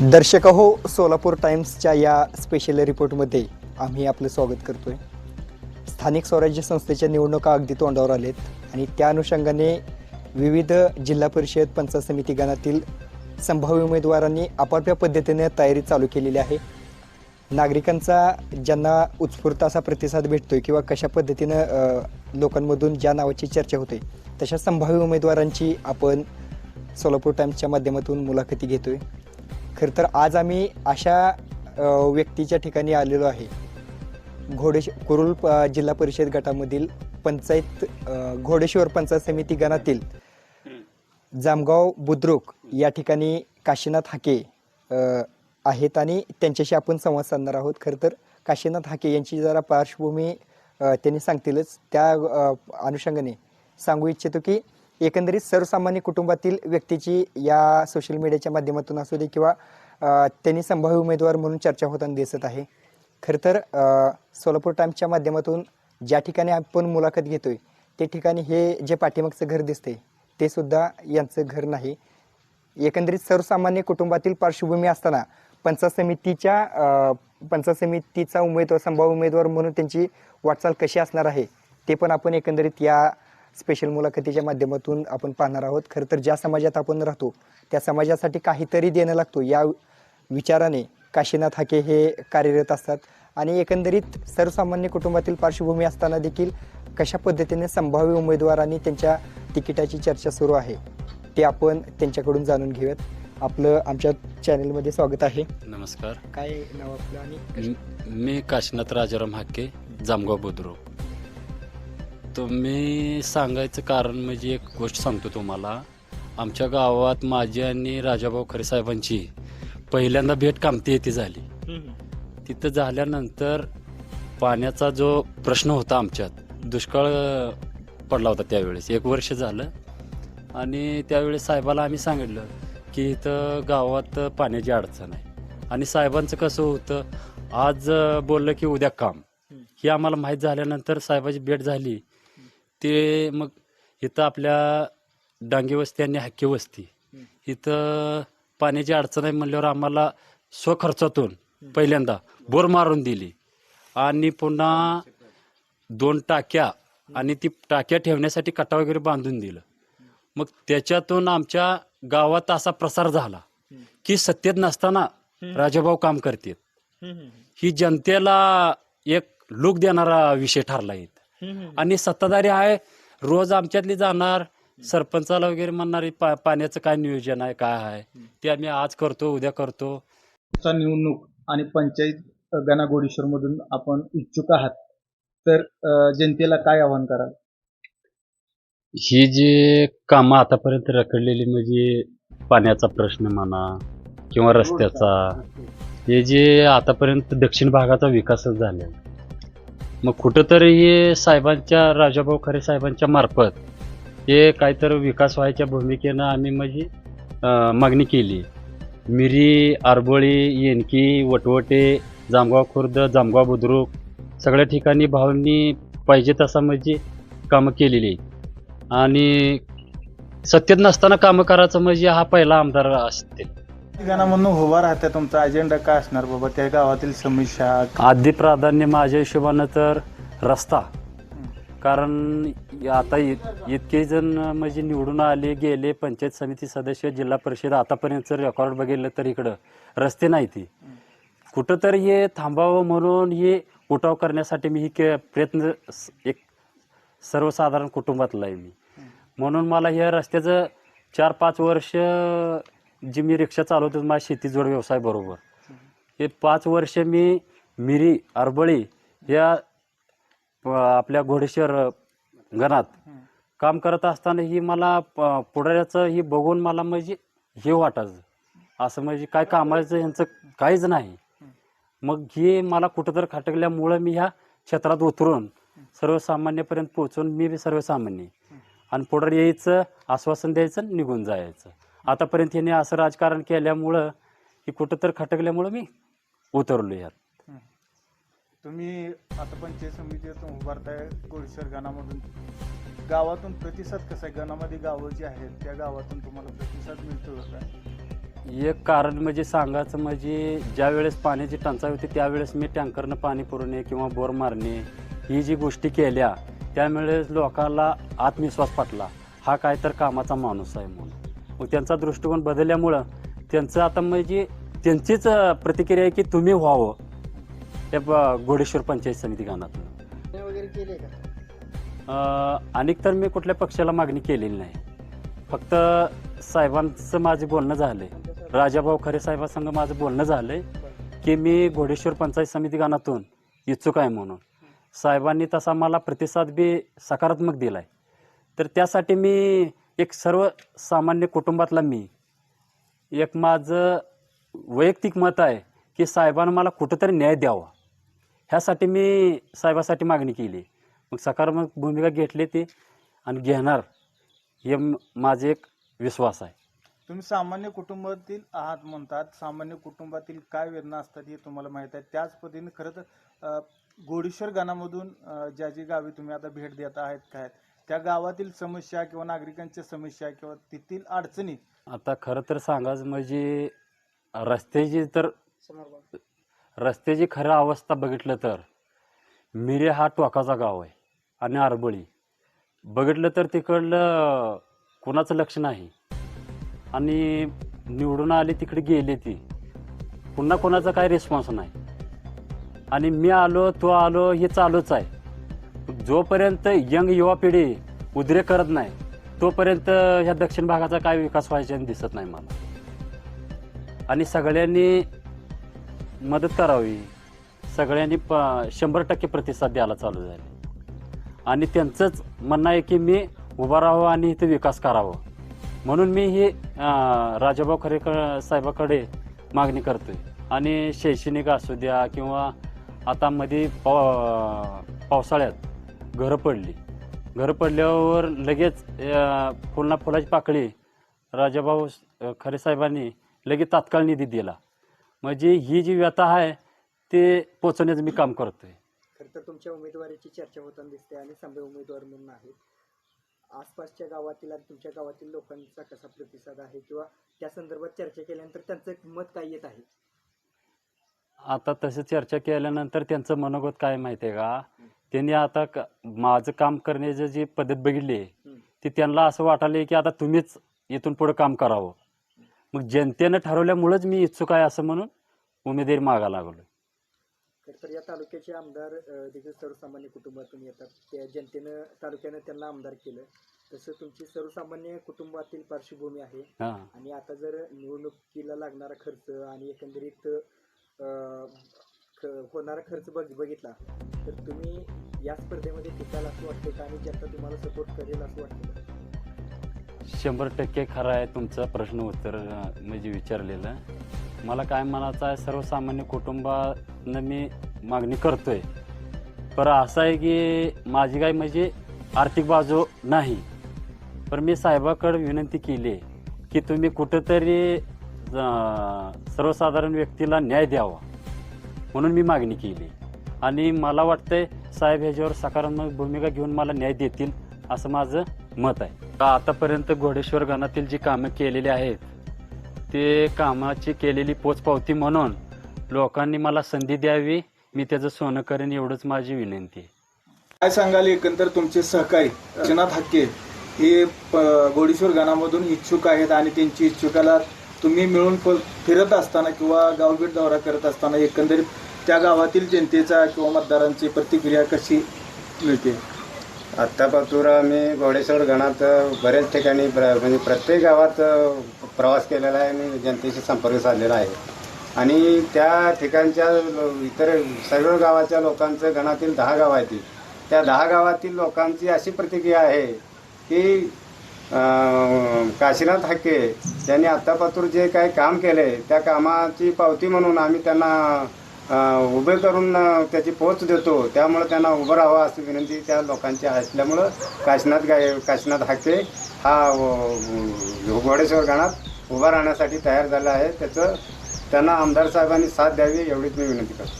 दर्शक हो सोलापूर टाइम्सच्या या स्पेशल रिपोर्टमध्ये आम्ही आपलं स्वागत करतोय. स्थानिक स्वराज्य संस्थेच्या निवडणुका अगदी तोंडावर आलेत आणि त्या अनुषंगाने विविध जिल्हा परिषद पंचायत समिती गणातील संभाव्य उमेदवारांनी आपापल्या पद्धतीने तयारी चालू केलेली आहे. नागरिकांचा ज्यांना उत्स्फूर्त असा प्रतिसाद भेटतोय किंवा कशा पद्धतीनं लोकांमधून ज्या नावाची चर्चा होते तशा संभाव्य उमेदवारांची आपण सोलापूर टाइम्सच्या माध्यमातून मुलाखती घेतोय. खरं तर आज आम्ही अशा व्यक्तीच्या ठिकाणी आलेलो आहे. घोडेश कुरुल जिल्हा परिषद गटामधील पंचायत घोडेश्वर पंचायत समिती गणातील जामगाव बुद्रुक या ठिकाणी काशीनाथ हाके आहेत आणि त्यांच्याशी आपण संवाद साधणार आहोत. खरं तर काशीनाथ हाके यांची जरा पार्श्वभूमी त्यांनी सांगतीलच. त्या अनुषंगाने सांगू इच्छितो की एकंदरीत सर्वसामान्य कुटुंबातील व्यक्तीची या सोशल मीडियाच्या माध्यमातून असू दे किंवा त्यांनी संभाव्य उमेदवार म्हणून चर्चा होताना दिसत आहे. खरं तर सोलापूर टाईम्सच्या माध्यमातून ज्या ठिकाणी आपण मुलाखत घेतोय ते ठिकाणी हे जे पाठीमागचं घर दिसते ते सुद्धा यांचं घर नाही. एकंदरीत सर्वसामान्य कुटुंबातील पार्श्वभूमी असताना पंचायत समितीच्या पंचायत समितीचा उमेदवार संभाव्य उमेदवार म्हणून त्यांची वाटचाल कशी असणार आहे ते पण आपण एकंदरीत या स्पेशल मुलाखतीच्या माध्यमातून आपण पाहणार आहोत. खरं तर ज्या समाजात आपण राहतो त्या समाजासाठी काहीतरी देणं लागतो. या विचाराने काशीनाथ हाके हे कार्यरत असतात. आणि एकंदरीत सर्वसामान्य कुटुंबातील पार्श्वभूमी असताना देखील कशा पद्धतीने संभाव्य उमेदवार आणि त्यांच्या तिकिटाची चर्चा सुरू आहे ते आपण त्यांच्याकडून जाणून घेऊयात. आपलं आमच्या चॅनलमध्ये स्वागत आहे. नमस्कार. काय नाव आपलं आणि मी काशीनाथ राजाराम हाके जामगाव बुद्रुक. तुम्ही सांगायचं कारण म्हणजे एक गोष्ट सांगतो तुम्हाला. आमच्या गावात माझी आणि राजाभाऊ खरे साहेबांची पहिल्यांदा भेट कामती येथे झाली. तिथं झाल्यानंतर पाण्याचा जो प्रश्न होता आमच्यात दुष्काळ पडला होता त्यावेळेस. एक वर्ष झालं. आणि त्यावेळेस साहेबाला आम्ही सांगितलं की इथं गावात पाण्याची अडचण आहे. आणि साहेबांचं कसं होतं आज बोललं की उद्या काम. हे आम्हाला माहीत झाल्यानंतर साहेबाची भेट झाली. ते मग इथं आपल्या डांगे वस्ती आणि हक्की वस्ती. इथं पाण्याची अडचण आहे म्हणल्यावर आम्हाला स्वखर्चातून पहिल्यांदा बोर मारून दिली. आणि पुन्हा दोन टाक्या आणि ती टाक्या ठेवण्यासाठी कटा वगैरे बांधून दिलं. मग त्याच्यातून आमच्या गावात असा प्रसार झाला की सत्तेत नसताना राजाभाऊ काम करतात ही जनतेला एक लूक देणारा विषय ठरला इथं. आणि सत्ताधारी आहे रोज आमच्यातली जाणार सरपंचाला वगैरे म्हणणार पा पाण्याचं काय नियोजन आहे काय आहे? ते आम्ही आज करतो उद्या करतो. निवडणूक आणि पंचायत गणागोडेश्वर मधून आपण इच्छुक आहात. तर जनतेला काय आवाहन कराल? ही जी कामं आतापर्यंत रखडलेली म्हणजे पाण्याचा प्रश्न म्हणा किंवा रस्त्याचा हे जे आतापर्यंत दक्षिण भागाचा विकासच झालेला मग कुठंतरी हे साहेबांच्या राजाभाऊ खरे साहेबांच्या मार्फत हे काहीतरी विकास व्हायच्या भूमिकेनं आम्ही म्हणजे मागणी केली. मिरी आरबोळी येनकी वटवटे जामगाव खुर्द जामगाव बुद्रुक सगळ्या ठिकाणी भावांनी पाहिजे तसा म्हणजे कामं केलेली. आणि सत्तेत नसताना कामं करायचं म्हणजे हा पहिला आमदार असतील. ठिकाणामधून उभा राहते तुमचा अजेंडा काय असणार बाबा? त्या गावातील समस्या आधी प्राधान्य माझ्या हिशोबानं तर रस्ता. कारण आता इत- इतके जण म्हणजे निवडून आले गेले पंचायत समिती सदस्य जिल्हा परिषद आतापर्यंत रेकॉर्ड बघितलं तर इकडं रस्ते नाही ती. कुठंतरी हे थांबावं म्हणून हे उठाव करण्यासाठी मी ही के प्रयत्न स- एक सर्वसाधारण कुटुंबातला आहे मी. म्हणून मला ह्या रस्त्याचं चार पाच वर्ष जी मी रिक्षा चालवतो माझ्या शेतीजोड व्यवसाय बरोबर. हे पाच वर्ष मी मिरी अरबळी या आपल्या घोडेश्वर गणात काम करत असताना ही मला प- पुढाऱ्याचं ही बघून मला म्हणजे हे वाटायचं. असं म्हणजे काय कामाचं यांचं काहीच नाही. मग हे मला कुठंतरी खटकल्यामुळं मी ह्या क्षेत्रात उतरून सर्वसामान्यपर्यंत पोहोचून मी सर्वसामान्य. आणि पुढे यायचं आश्वासन द्यायचं निघून जायचं. आतापर्यंत यांनी असं राजकारण केल्यामुळं की कुठंतरी खटकल्यामुळं मी उतरलो यात. तुम्ही आता पंचायत समितीतून उभारताय गोडेश्वर गणामधून. गावातून प्रतिसाद कसा आहे? गणामध्ये गावं जी आहेत त्या गावातून तुम्हाला प्रतिसाद मिळतो एक कारण म्हणजे सांगायचं म्हणजे ज्या वेळेस पाण्याची टंचाई होती त्यावेळेस मी टँकरनं पाणी पुरवणे किंवा बोर मारणे ही जी गोष्टी केल्या त्यावेळेस लोकांना आत्मविश्वास पटला. हा काय तर कामाचा माणूस आहे म्हणून. मग त्यांचा दृष्टिकोन बदलल्यामुळं त्यांचं आता म्हणजे त्यांचीच प्रतिक्रिया आहे की तुम्ही व्हावं. त्या ब- घोडेश्वर पंचायत समिती गानातून वगैरे केले का? अं, अनेक तर मी कुठल्या पक्षाला मागणी केलेली नाही. फक्त साहेबांचं माझं बोलणं झालंय. राजाभाऊ खरे साहेबांसंग माझं बोलणं झालंय की मी घोडेश्वर पंचायत समिती गानातून इच्छुक आहे म्हणून. साहेबांनी तसा मला प्रतिसाद बी सकारात्मक दिलाय. तर त्यासाठी मी एक सर्वसामान्य कुटुंबातला मी एक माझं वैयक्तिक मत आहे की साहेबांना मला कुठंतरी न्याय द्यावा. ह्यासाठी मी साहेबासाठी मागणी केली. मग सकारात्मक भूमिका घेतली ती आणि घेणार हे माझे एक विश्वास आहे. तुम्ही सामान्य कुटुंबातील आहात म्हणतात. सामान्य कुटुंबातील काय वेदना असतात हे तुम्हाला माहीत आहे. त्याच पद्धतीने खरं तर गणामधून गोडीश्वर गानामधून ज्या जी गावी तुम्ही आता भेट देत आहेत काय त्या गावातील समस्या किंवा नागरिकांच्या समस्या किंवा तेथील अडचणी. आता खरं तर सांगायचं म्हणजे रस्त्याची तर रस्त्याची खरं अवस्था बघितलं तर मिरे हा टोकाचा गाव आहे आणि आरबळी. बघितलं तर तिकडलं कोणाचं लक्ष नाही. आणि निवडून आली तिकडे गेली ती. पुन्हा कोणाचा काही रिस्पॉन्स नाही. आणि मी आलो तो आलो हे चालूच आहे. जोपर्यंत यंग युवा पिढी उद्रेक करत नाही तोपर्यंत ह्या दक्षिण भागाचा काय विकास व्हायचा दिसत नाही मला. आणि सगळ्यांनी मदत करावी. सगळ्यांनी प शंभर टक्के प्रतिसाद द्यायला चालू झाले. आणि त्यांचंच म्हणणं आहे की मी उभा राहावं आणि इथे विकास करावं. म्हणून मी ही राजाभाऊ खरेकर साहेबाकडे मागणी करतोय. आणि शैक्षणिक असू द्या किंवा आता मध्ये पाव पावसाळ्यात घरं पडली. घरं पडल्यावर लगेच फुलना फुलाची पाकळी राजाभाऊ खरे साहेबांनी लगेच तात्काळ निधी दिला. म्हणजे ही जी व्यथा आहे ते पोचवण्याचं मी काम करतोय. खरं तर तुमच्या उमेदवारीची चर्चा होताना दिसते आणि संभ्य उमेदवार म्हणून आहेत. आसपासच्या गावातील आणि तुमच्या गावातील लोकांचा कसा प्रतिसाद आहे किंवा त्या संदर्भात चर्चा केल्यानंतर त्यांचं मत काय येत आहे? आता तसं चर्चा केल्यानंतर त्यांचं मनोगत काय माहिती आहे का? त्यांनी आता क- माझं काम करण्याची जी पद्धत बघितली हम्म. ती त्यांना असं वाटायला की आता तुम्हीच इथून पुढे काम करावं. मग जनतेनं ठरवल्यामुळंच मी इच्छुक आहे असं म्हणून उमेदवारी मागा लागलो तर या तालुक्याचे आमदार अ, देखील सर्वसामान्य कुटुंबातून येतात. त्या जनतेनं तालुक्यानं त्यांना आमदार केलं. तसं तुमची सर्वसामान्य कुटुंबातील पार्श्वभूमी आहे. हां. आणि आता जर निवडणुकीला लागणारा खर्च आणि एकंदरीत अ, होणारा खर्च बघ बघितला तर तुम्ही या स्पर्धेमध्ये टिकाल असं वाटतं का? आणि जनता तुम्हाला सपोर्ट करेल असं वाटतं शंभर टक्के खरं आहे तुमचं प्रश्न उत्तर अं, म्हणजे विचारलेलं. मला काय म्हणायचं आहे सर्वसामान्य कुटुंबानं मी मागणी करतोय. पर असं आहे की माझी काय म्हणजे आर्थिक बाजू नाही. पण मी साहेबाकडे विनंती केली आहे की तुम्ही कुठंतरी अं, सर्वसाधारण व्यक्तीला न्याय द्यावा. म्हणून मी मागणी केली. आणि मला वाटतंय साहेब ह्याच्यावर सकारात्मक भूमिका घेऊन मला न्याय देतील असं माझं मत आहे. आतापर्यंत घोडेश्वर गणातील जी कामं केलेली आहेत ते कामाची केलेली पोचपावती म्हणून लोकांनी मला संधी द्यावी मी त्याचं सोनं करेन एवढंच माझी विनंती आहे. काय सांगाल एकंदर तुमचे सहकारी? रचनाथ हक्के हे प- घोडेश्वर गानामधून इच्छुक आहेत आणि त्यांची इच्छुकाला तुम्ही मिळून प फिरत असताना किंवा गावभेट दौरा करत असताना एकंदरीत त्या गावातील जनतेचा किंवा मतदारांची प्रतिक्रिया कशी मिळते? आत्तापासून आम्ही घोडेश्वर गणात बऱ्याच ठिकाणी प्र म्हणजे प्रत्येक गावात प्रवास केलेला आहे आणि जनतेशी संपर्क साधलेला आहे. आणि त्या ठिकाणच्या इतर सर्व गावाच्या लोकांचं गणातील दहा गाव आहेत त्या दहा गावातील लोकांची अशी प्रतिक्रिया आहे की काशीनाथ हक्के यांनी आत्तापासून जे काही काम केले त्या कामाची पावती म्हणून आम्ही त्यांना उभे करून त्याची पोच देतो. त्यामुळे त्यांना उभं राहावं अशी विनंती त्या लोकांची असल्यामुळं काशीनाथ गाय काशनाथ हाके हा घोडेश्वर गणात उभा राहण्यासाठी तयार झाला आहे. त्याचं त्यांना आमदार साहेबांनी साथ द्यावी एवढीच मी विनंती करतो.